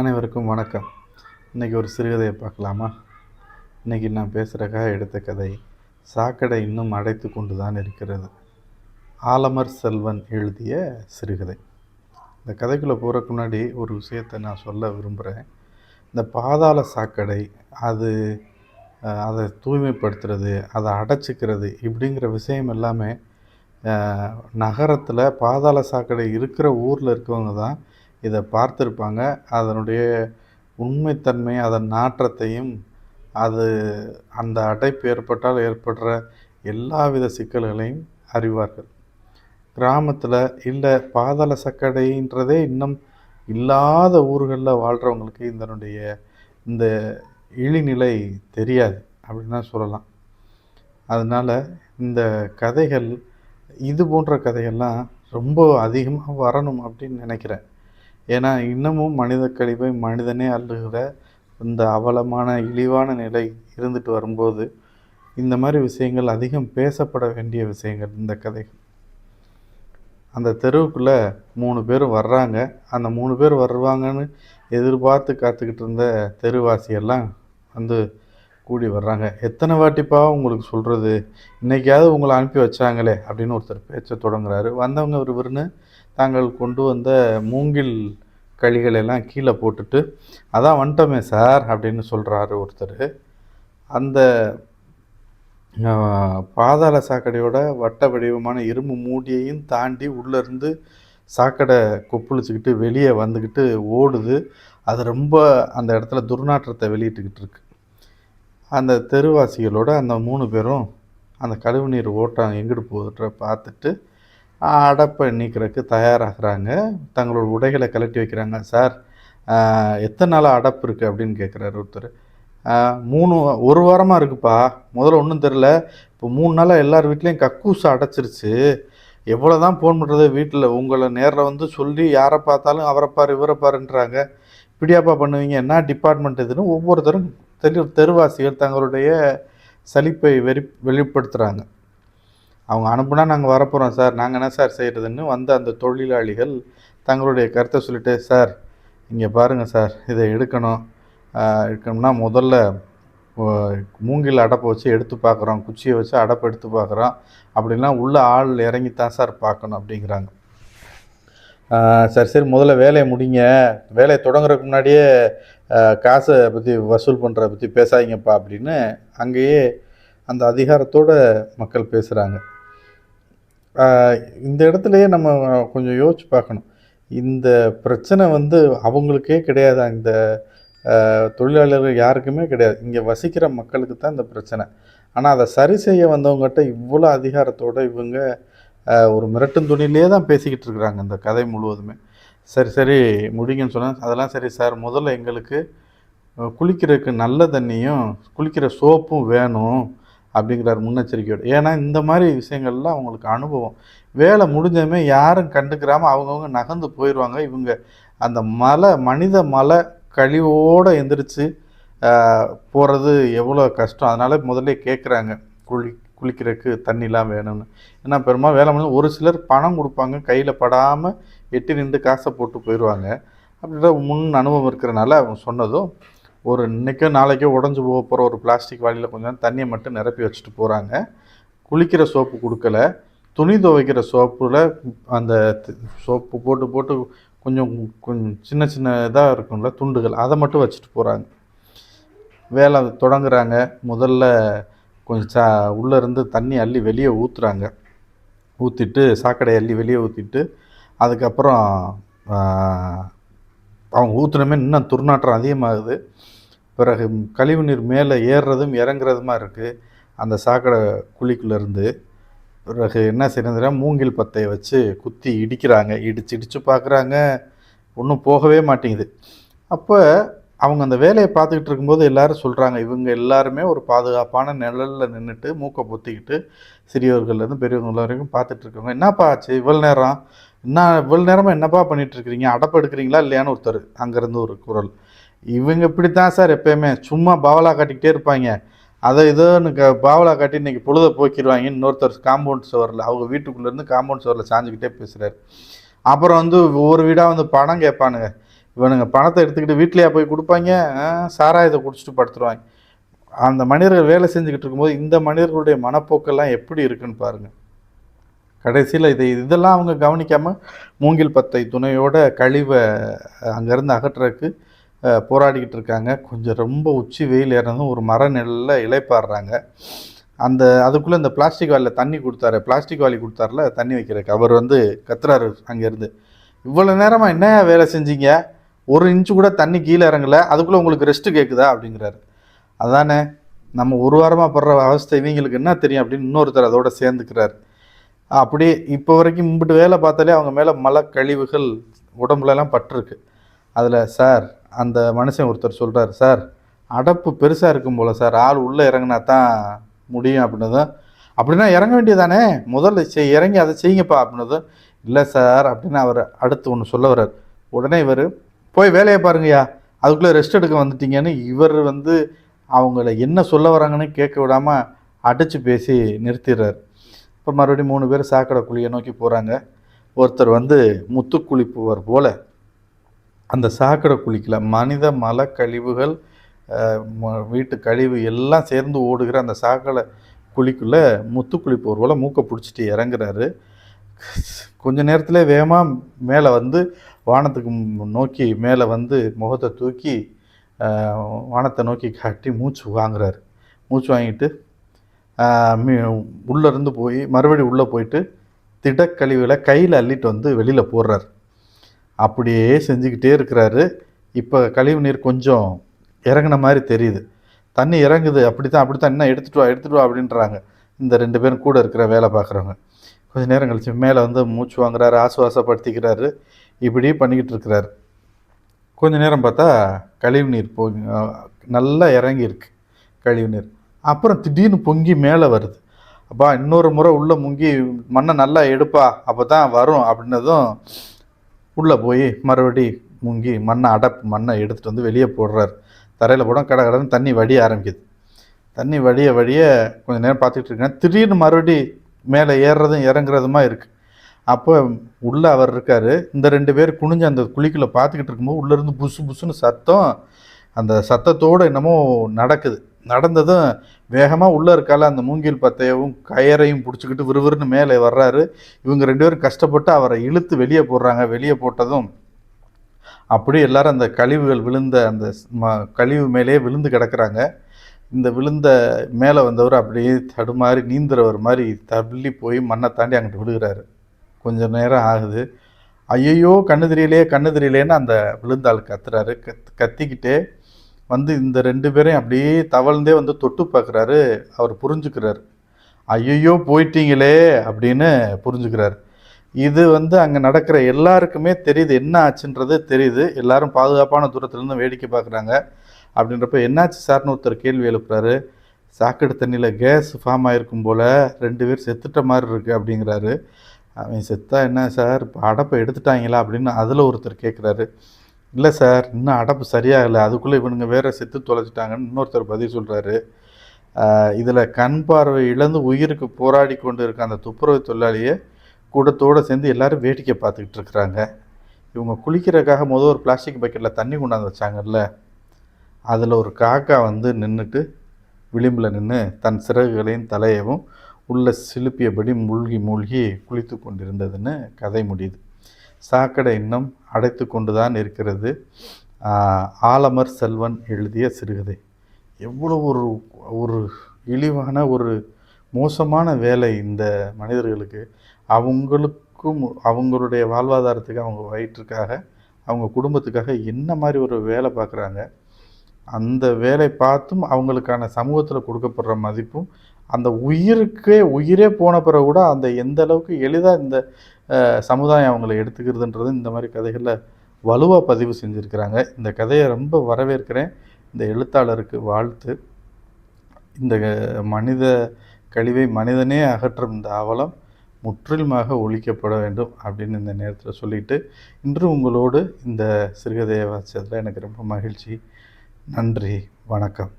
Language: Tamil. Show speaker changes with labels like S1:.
S1: அனைவருக்கும் வணக்கம். இன்றைக்கி ஒரு சிறுகதையை பார்க்கலாமா? இன்றைக்கி நான் பேசுகிறக்காக எடுத்த கதை சாக்கடை இன்னும் அடைத்து கொண்டு தான் இருக்கிறது. ஆலமர் செல்வன் எழுதிய சிறுகதை இந்த கதைக்குள்ளே போகிறக்கு முன்னாடி ஒரு விஷயத்தை நான் சொல்ல விரும்புகிறேன் இந்த பாதாள சாக்கடை அது அதை தூய்மைப்படுத்துறது அதை அடைச்சிக்கிறது இப்படிங்கிற விஷயம் எல்லாமே நகரத்தில் பாதாள சாக்கடை இருக்கிற ஊரில் இருக்கவங்க தான் இதை பார்த்துருப்பாங்க. அதனுடைய உண்மைத்தன்மை அதன் நாற்றத்தையும் அது அந்த அடைப்பு ஏற்பட்டால் ஏற்படுற எல்லாவித சிக்கல்களையும் அறிவார்கள். கிராமத்தில் இல்லை பாதாள சக்கடைன்றதே இன்னும் இல்லாத ஊர்களில் வாழ்கிறவங்களுக்கு இதனுடைய இந்த இழிநிலை தெரியாது அப்படின்னு தான் சொல்லலாம். அதனால் இந்த கதைகள் இது போன்ற கதைகள்லாம் ரொம்ப அதிகமாக வரணும் அப்படின்னு நினைக்கிறேன். ஏன்னா இன்னமும் மனித கழிவை மனிதனே அள்ளுகிற இந்த அவலமான இழிவான நிலை இருந்துட்டு வரும்போது இந்த மாதிரி விஷயங்கள் அதிகம் பேசப்பட வேண்டிய விஷயங்கள் இந்த கதைகள். அந்த தெருவுக்குள்ளே மூணு பேர் வர்றாங்க. அந்த மூணு பேர் வருவாங்கன்னு எதிர்பார்த்து காத்துக்கிட்டு இருந்த தெருவாசியெல்லாம் வந்து கூடி வர்றாங்க. எத்தனை வாட்டிப்பா உங்களுக்கு சொல்கிறது இன்றைக்கியாவது உங்களை அனுப்பி வச்சாங்களே அப்படின்னு ஒருத்தர் பேச்சை தொடங்குறாரு. வந்தவங்க ஒருவர்னு தாங்கள் கொண்டு வந்த மூங்கில் கழிகளை எல்லாம் கீழே போட்டுட்டு அதான் வந்துட்டோமே சார் அப்படின்னு சொல்கிறாரு ஒருத்தர். அந்த பாதாள சாக்கடையோட வட்ட வடிவமான இரும்பு மூடியையும் தாண்டி உள்ளேருந்து சாக்கடை கொப்புளிச்சுக்கிட்டு வெளியே வந்துக்கிட்டு ஓடுது. அது ரொம்ப அந்த இடத்துல துர்நாற்றத்தை வெளியிட்டுக்கிட்டு இருக்கு. அந்த தெருவாசிகளோட அந்த மூணு பேரும் அந்த கழிவுநீர் ஓட்டம் எங்கிட்டு போகுதுன்ற பார்த்துட்டு அடப்பை நீக்கிறதுக்கு தயாராகிறாங்க. தங்களோட உடைகளை கழட்டி வைக்கிறாங்க. சார் எத்தனை நாள் அடப்பு இருக்குது அப்படின்னு கேட்குறாரு ஒருத்தர். மூணு ஒரு வாரமாக இருக்குப்பா. முதல்ல ஒன்றும் தெரில இப்போ மூணு நாளாக எல்லார் வீட்லேயும் கக்கூசு அடைச்சிருச்சு. எவ்வளோ தான் ஃபோன் பண்ணுறது வீட்டில் உங்களை நேரில் வந்து சொல்லி யாரை பார்த்தாலும் அவரை பாரு இவரை பாருன்றாங்க. இப்படியாப்பா பண்ணுவீங்க. என்ன டிபார்ட்மெண்ட் இதுன்னு ஒவ்வொருத்தரும் தெரு தெருவாசிகள் தங்களுடைய சலிப்பை வெறி வெளிப்படுத்துகிறாங்க அவங்க அனுப்புனா நாங்கள் வரப்போகிறோம் சார். நாங்கள் என்ன சார் செய்கிறதுன்னு வந்த அந்த தொழிலாளிகள் தங்களுடைய கருத்தை சொல்லிட்டு சார் இங்கே பாருங்கள் சார் இதை எடுக்கணும். எடுக்கணும்னா முதல்ல மூங்கில் அடப்பை வச்சு எடுத்து பார்க்குறோம். குச்சியை வச்சு அடப்பை எடுத்து பார்க்குறோம். அப்படின்னா உள்ள ஆள் இறங்கி தான் சார் பார்க்கணும் அப்படிங்கிறாங்க. சரி சரி முதல்ல வேலையை முடிங்க. வேலையை தொடங்குறதுக்கு முன்னாடியே காசை பற்றி வசூல் பண்ணுறத பற்றி பேசாதீங்கப்பா அப்படின்னு அங்கேயே அந்த அதிகாரத்தோட மக்கள் பேசுகிறாங்க இந்த இடத்துலையே நம்ம கொஞ்சம் யோசிச்சு பார்க்கணும். இந்த பிரச்சனை வந்து அவங்களுக்கே கிடையாது? இந்த தொழிலாளர்கள் யாருக்குமே கிடையாது. இங்கே வசிக்கிற மக்களுக்கு தான் இந்த பிரச்சனை. ஆனால் அதை சரி செய்ய வந்தவங்ககிட்ட இவ்வளோ அதிகாரத்தோடு இவங்க ஒரு மிரட்டும் துணியிலே தான் பேசிக்கிட்டு இருக்கிறாங்க இந்த கதை முழுவதுமே. சரி சரி முடிங்கன்னு சொன்னால் அதெல்லாம் சரி சார். முதல்ல எங்களுக்கு குளிக்கிறதுக்கு நல்ல தண்ணியும் குளிக்கிற சோப்பும் வேணும். அப்படிங்கிறார் முன்னெச்சரிக்கையோடு. ஏன்னா இந்த மாதிரி விஷயங்கள்லாம் அவங்களுக்கு அனுபவம். வேலை முடிஞ்சதுமே யாரும் கண்டுக்கிறாமல் அவங்கவுங்க நகர்ந்து போயிடுவாங்க இவங்க அந்த மலை மனித மலை கழிவோடு எந்திரிச்சு போகிறது எவ்வளோ கஷ்டம். அதனால் முதல்ல கேட்குறாங்க குளி குளிக்கிறதுக்கு தண்ணிலாம் வேணும்னு. ஏன்னா பெரும்பாலும் வேலை முடிஞ்சு ஒரு சிலர் பணம் கொடுப்பாங்க. கையில் படாமல் எட்டி நின்று காசை போட்டு போயிடுவாங்க அப்படின்ற முன் அனுபவம் இருக்கிறனால அவங்க சொன்னதும் ஒரு இன்றைக்கோ நாளைக்கோ உடஞ்சி போக போகிற ஒரு பிளாஸ்டிக் வாளியில் கொஞ்சம் தண்ணியை மட்டும் நிரப்பி வச்சுட்டு போகிறாங்க குளிக்கிற சோப்பு கொடுக்கல. துணி துவைக்கிற சோப்பில் அந்த சோப்பு போட்டு போட்டு கொஞ்சம் கொஞ்சம் சின்ன சின்ன இதாக இருக்கும்ல துண்டுகள் அதை மட்டும் வச்சுட்டு போகிறாங்க வேலை தொடங்குறாங்க. முதல்ல கொஞ்சம் சா உள்ளே இருந்து தண்ணி அள்ளி வெளியே ஊற்றுறாங்க ஊற்றிட்டு சாக்கடை அள்ளி வெளியே ஊற்றிட்டு அதுக்கப்புறம் அவங்க ஊற்றுனமே இன்னும் துர்நாற்றம் அதிகமாகுது. பிறகு கழிவுநீர் மேலே ஏறுறதும் இறங்குறதுமா இருக்குது அந்த சாக்கடை குழிக்குள்ளேருந்து பிறகு என்ன செய்யறதுனா மூங்கில் பத்தையை வச்சு குத்தி இடிக்கிறாங்க. இடிச்சு இடித்து பார்க்குறாங்க. ஒன்றும் போகவே மாட்டேங்குது. அப்போ அவங்க அந்த வேலையை பார்த்துக்கிட்டு இருக்கும்போது எல்லோரும் சொல்கிறாங்க இவங்க எல்லாருமே ஒரு பாதுகாப்பான நிழலில் நின்றுட்டு மூக்கை பொத்திக்கிட்டு சிறியவர்கள்லேருந்து பெரியவர்கள் வரைக்கும் பார்த்துட்ருக்கவங்க என்னப்பா ஆச்சு? இவ்வளோ நேரம் என்ன இவ்வளோ நேரமாக என்னப்பா பண்ணிட்டு இருக்கிறீங்க? அடப்பு எடுக்கிறீங்களா இல்லையான்னு ஒருத்தர் அங்கேருந்து ஒரு குரல். இவங்க இப்படி தான் சார் எப்பயுமே. சும்மா பாவலா காட்டிக்கிட்டே இருப்பாங்க. அதை இதோன்னு க பாவலா காட்டி இன்றைக்கி பொழுத போக்கிடுவாங்க இன்னொருத்தர் காம்பவுண்ட் சுவரில் அவங்க வீட்டுக்குள்ளேருந்து காம்பவுண்ட் சுவரில் சாஞ்சிக்கிட்டே பேசுகிறாரு அப்புறம் வந்து ஒவ்வொரு வீடாக வந்து பணம் கேட்பானுங்க. இவனுங்க பணத்தை எடுத்துக்கிட்டு வீட்லேயே போய் கொடுப்பாங்க? சாரா இதை குடிச்சிட்டு படுத்துருவாங்க. அந்த மனிதர்கள் வேலை செஞ்சுக்கிட்டு இருக்கும்போது இந்த மனிதர்களுடைய மனப்போக்கெல்லாம் எப்படி இருக்குன்னு பாருங்கள் கடைசியில் இதை இதெல்லாம் அவங்க கவனிக்காமல் மூங்கில் பத்தை துணையோட கழிவை அங்கேருந்து அகற்றுறதுக்கு போராடிக்கிட்டு இருக்காங்க. கொஞ்சம் ரொம்ப உச்சி வெயில் ஏறதும் ஒரு மர நிழலில் இலைப்பாடுறாங்க. அந்த அதுக்குள்ளே இந்த பிளாஸ்டிக் வாலியில் தண்ணி கொடுத்தாரு. பிளாஸ்டிக் வாலி கொடுத்தாருல தண்ணி வைக்கிறதுக்கு. அவர் வந்து கத்துறாரு அங்கேருந்து. இவ்வளோ நேரமாக என்ன வேலை செஞ்சீங்க? ஒரு இன்ச்சு கூட தண்ணி கீழே இறங்கல. அதுக்குள்ளே உங்களுக்கு ரெஸ்ட்டு கேட்குதா அப்படிங்கிறாரு. அதானே நம்ம ஒரு வாரமாக படுற அவஸ்தை இவங்களுக்கு என்ன தெரியும்? அப்படின்னு இன்னொருத்தர் அதோட சேர்ந்துக்கிறாரு. அப்படியே இப்போ வரைக்கும் மும்பிட்டு வேலை பார்த்தாலே அவங்க மேலே மலை கழிவுகள் உடம்புலலாம் பட்டிருக்கு. அதில் சார் அந்த மனுஷன் ஒருத்தர் சொல்கிறார் சார் அடப்பு பெருசாக இருக்கும் போல் சார். ஆள் உள்ளே இறங்கினா தான் முடியும் அப்படின்னு தான் அப்படின்னா இறங்க வேண்டியதானே முதல்ல செய் இறங்கி அதை செய்யுங்கப்பா அப்படின்னதும் இல்லை சார் அப்படின்னு அவர் அடுத்து ஒன்று சொல்ல வர்றார். உடனே இவர் போய் வேலையை பாருங்கய்யா. அதுக்குள்ளே ரெஸ்ட் எடுக்க வந்துட்டீங்கன்னு இவர் வந்து அவங்கள என்ன சொல்ல வராங்கன்னு கேட்க விடாமல் அடித்து பேசி நிறுத்திடுறார். இப்போ மறுபடியும் மூணு பேர் சாக்கடை குழியை நோக்கி போகிறாங்க ஒருத்தர் வந்து முத்து குளிப்புவர் போல அந்த சாக்கடை குழிக்கில் மனித மல கழிவுகள் ம- வீட்டு கழிவு எல்லாம் சேர்ந்து ஓடுகிற அந்த சாக்கடை குழிக்குள்ளே முத்து குளிப்பவர் போல் மூக்கை பிடிச்சிட்டு இறங்குறாரு. கொஞ்ச நேரத்தில் வேகமாக மேலே வந்து வானத்துக்கு நோக்கி மேலே வந்து முகத்தை தூக்கி வானத்தை நோக்கி காட்டி மூச்சு வாங்குறாரு. மூச்சு வாங்கிட்டு உள்ளேருந்து போய் மறுபடியும் உள்ளே போயிட்டு திடக்கழிவுகளை கையில் அள்ளிட்டு வந்து வெளியில் போடுறாரு. அப்படியே செஞ்சுக்கிட்டே இருக்கிறாரு. இப்போ கழிவு நீர் கொஞ்சம் இறங்குன மாதிரி தெரியுது. தண்ணி இறங்குது அப்படி தான் அப்படி தான் என்ன எடுத்துட்டு வா எடுத்துட்டு வா அப்படின்றாங்க. இந்த ரெண்டு பேரும் கூட இருக்கிற வேலை பார்க்குறவங்க. கொஞ்ச நேரம் கழிச்சு மேலே வந்து மூச்சு வாங்குறாரு ஆசுவாசப்படுத்திக்கிறாரு. இப்படி பண்ணிக்கிட்டு இருக்கிறாரு. கொஞ்ச நேரம் பார்த்தா கழிவு நீர் போய் நல்லா இறங்கியிருக்கு. கழிவு நீர். அப்புறம் திடீர்னு பொங்கி மேலே வருது. அப்பா இன்னொரு முறை உள்ளே முங்கி மண்ணை நல்லா எடுப்பா அப்போ தான் வரும் அப்படின்னதும் உள்ளே போய் மறுபடி முங்கி மண்ணை அடப்பு மண்ணை எடுத்துகிட்டு வந்து வெளியே போடுறாரு. தரையில் போட கட கடன்னு தண்ணி வடிய ஆரம்பிக்குது. தண்ணி வடிய வடிய கொஞ்சம் நேரம் பார்த்துக்கிட்டு இருக்கேன். திடீர்னு மறுபடி மேலே ஏறுறதும் இறங்குறதுமா இருக்குது அப்போ உள்ளே அவர் இருக்கார். இந்த ரெண்டு பேர் குனிஞ்சு அந்த குழிக்குள்ளே பார்த்துக்கிட்டு இருக்கும்போது உள்ளேருந்து புசு புசுன்னு சத்தம் அந்த சத்தத்தோடு என்னமோ நடக்குது. நடந்ததும் வேகமாக உள்ளே இருக்கால அந்த மூங்கில் பத்தையவும் கயரையும் பிடிச்சிக்கிட்டு விறுவிறுன்னு மேலே வர்றாரு. இவங்க ரெண்டு பேரும் கஷ்டப்பட்டு அவரை இழுத்து வெளியே போடுறாங்க. வெளியே போட்டதும் அப்படியே எல்லாரும் அந்த கழிவுகள் விழுந்த அந்த ஸ்- ம- கழிவு மேலேயே விழுந்து கிடக்குறாங்க. இந்த விழுந்த மேலே வந்தவர் அப்படியே தடுமாறி நீந்துறவர் மாதிரி தள்ளி போய் மண்ணை தாண்டி அங்கிட்டு விழுகிறாரு. கொஞ்சம் நேரம் ஆகுது. ஐயையோ கண்ணு தெரியலையே கண்ணு தெரியலேன்னு அந்த விழுந்தாள் கத்துறாரு. கத் கத்திக்கிட்டே வந்து இந்த ரெண்டு பேரையும் அப்படியே தவழ்ந்தே வந்து தொட்டு பார்க்குறாரு. அவர் புரிஞ்சுக்கிறார். ஐயையோ போயிட்டீங்களே அப்படின்னு புரிஞ்சுக்கிறாரு. இது வந்து அங்கே நடக்கிற எல்லாருக்குமே தெரியுது என்ன ஆச்சுன்றது தெரியுது. எல்லாரும் பாதுகாப்பான தூரத்துலேருந்து வேடிக்கை பார்க்குறாங்க. அப்படின்றப்ப என்னாச்சு சார்னு ஒருத்தர் கேள்வி எழுப்புறாரு. சாக்கடை தண்ணியில் கேஸ் ஃபார்ம் ஆகிருக்கும் போல் ரெண்டு பேர் செத்துட்ட மாதிரி இருக்குது அப்படிங்கிறாரு. அவன் செத்தா என்ன சார்? இப்போ அடப்பை எடுத்துட்டாங்களா அப்படின்னு அதில் ஒருத்தர் கேட்குறாரு இல்லை சார் இன்னும் அடப்பு சரியாகலை. அதுக்குள்ளே இவனுங்க வேற செத்து தொலைச்சிட்டாங்கன்னு இன்னொருத்தர் பதில் சொல்கிறாரு இதில் கண் பார்வை இழந்து உயிருக்கு போராடி கொண்டு இருக்க அந்த துப்புரவு தொழிலாளியை கூட்டத்தோடு சேர்ந்து எல்லாரும் வேடிக்கை பார்த்துக்கிட்டு இருக்கிறாங்க. இவங்க குளிக்கிறதுக்காக முதல் ஒரு பிளாஸ்டிக் பக்கெட்டில் தண்ணி கொண்டாந்து வச்சாங்கல்ல. அதில் ஒரு காக்கா வந்து நின்றுட்டு விளிம்பில் நின்று தன் சிறகுகளையும் தலையவும் உள்ள சிலுப்பியபடி மூழ்கி மூழ்கி குளித்து கொண்டிருந்ததுன்னு கதை முடியுது. சாக்கடை இன்னும் அடைத்து கொண்டு தான் இருக்கிறது ஆலமர் செல்வன் எழுதிய சிறுகதை. எவ்வளோ ஒரு ஒரு இழிவான ஒரு மோசமான வேலை இந்த மனிதர்களுக்கு. அவங்களுக்கும் அவங்களுடைய வாழ்வாதாரத்துக்கு அவங்க வயிற்றுக்காக அவங்க குடும்பத்துக்காக என்ன மாதிரி ஒரு வேலை பார்க்குறாங்க. அந்த வேலை பார்த்தும் அவங்களுக்கான சமூகத்தில் கொடுக்கப்படுற மதிப்பும் அந்த உயிருக்கே உயிரே போன பிறகு கூட அந்த எந்த அளவுக்கு எளிதாக இந்த சமுதாயம் அவங்கள எடுத்துக்கிறதுன்றது இந்த மாதிரி கதைகளில் வலுவாக பதிவு செஞ்சுருக்கிறாங்க. இந்த கதையை ரொம்ப வரவேற்கிறேன். இந்த எழுத்தாளருக்கு வாழ்த்து. இந்த மனித கழிவை மனிதனே அகற்றும் இந்த அவலம் முற்றிலுமாக ஒழிக்கப்பட வேண்டும் அப்படின்னு இந்த நேரத்தில் சொல்லிட்டு இன்று உங்களோடு இந்த சிறுகதையை வாசித்ததில் எனக்கு ரொம்ப மகிழ்ச்சி. நன்றி. வணக்கம்.